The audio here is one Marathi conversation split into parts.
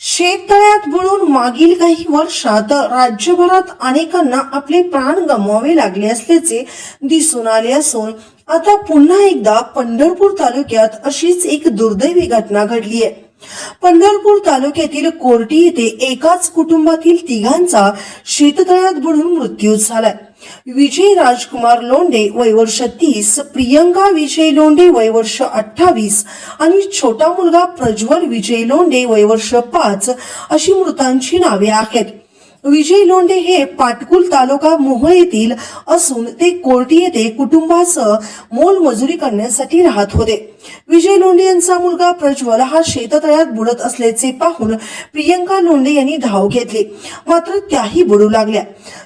शेततळ्यात बुडून मागील काही वर्षात राज्यभरात अनेकांना आपले प्राण गमवावे लागले असल्याचे दिसून आले असून आता पुन्हा एकदा पंढरपूर तालुक्यात अशीच एक दुर्दैवी घटना घडली आहे. पंढरपूर तालुक्यातील कोर्टी येथे एकाच कुटुंबातील तिघांचा शेततळ्यात बुडून मृत्यू झालाय. विजय राजकुमार लोंढे वय वर्ष तीस प्रियंका विजय लोंढे वय वर्ष अठ्ठावीस आणि छोटा मुलगा प्रज्वल विजय लोंढे वय वर्ष पाच अशी मृतांची नावे आहेत. विजय लोंढे हे पाटकुल तालुका मोहोळ येथील असून ते कोर्टी येथे कुटुंबासह मोलमजुरी करण्यासाठी राहत होते. विजय लोंढे यांचा मुलगा प्रज्वल हा शेततळ्यात बुडत असल्याचे पाहून प्रियंका लोंढे यांनी धाव घेतली. मात्र त्याही बुडू लागल्या.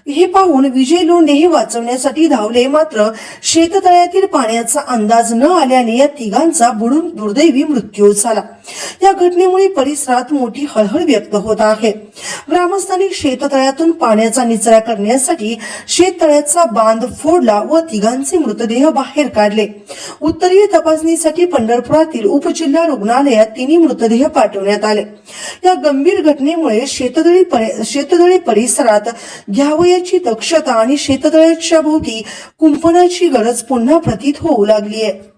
हे पाहून विजय लोंढे हे वाचवण्यासाठी धावले. मात्र शेततळ्यातील पाण्याचा अंदाज न आल्याने या तिघांचा बुडून दुर्दैवी मृत्यू झाला. या घटनेमुळे परिसरात मोठी हळहळ व्यक्त होत आहे. ग्रामस्थांनी शेततळ्यातून पाण्याचा निचरा करण्यासाठी शेततळ्याचा बांध फोडला व तिघांचे मृतदेह बाहेर काढले. उत्तरीय तपासणीसाठी पंढरपुरातील उपजिल्हा रुग्णालयात तिन्ही मृतदेह पाठवण्यात आले. या गंभीर घटनेमुळे शेततळी शेततळी परिसरात घ्यावयाची दक्षता आणि शेततळ्याच्या भोवती कुंपणाची गरज पुन्हा प्रतीत होऊ लागली आहे.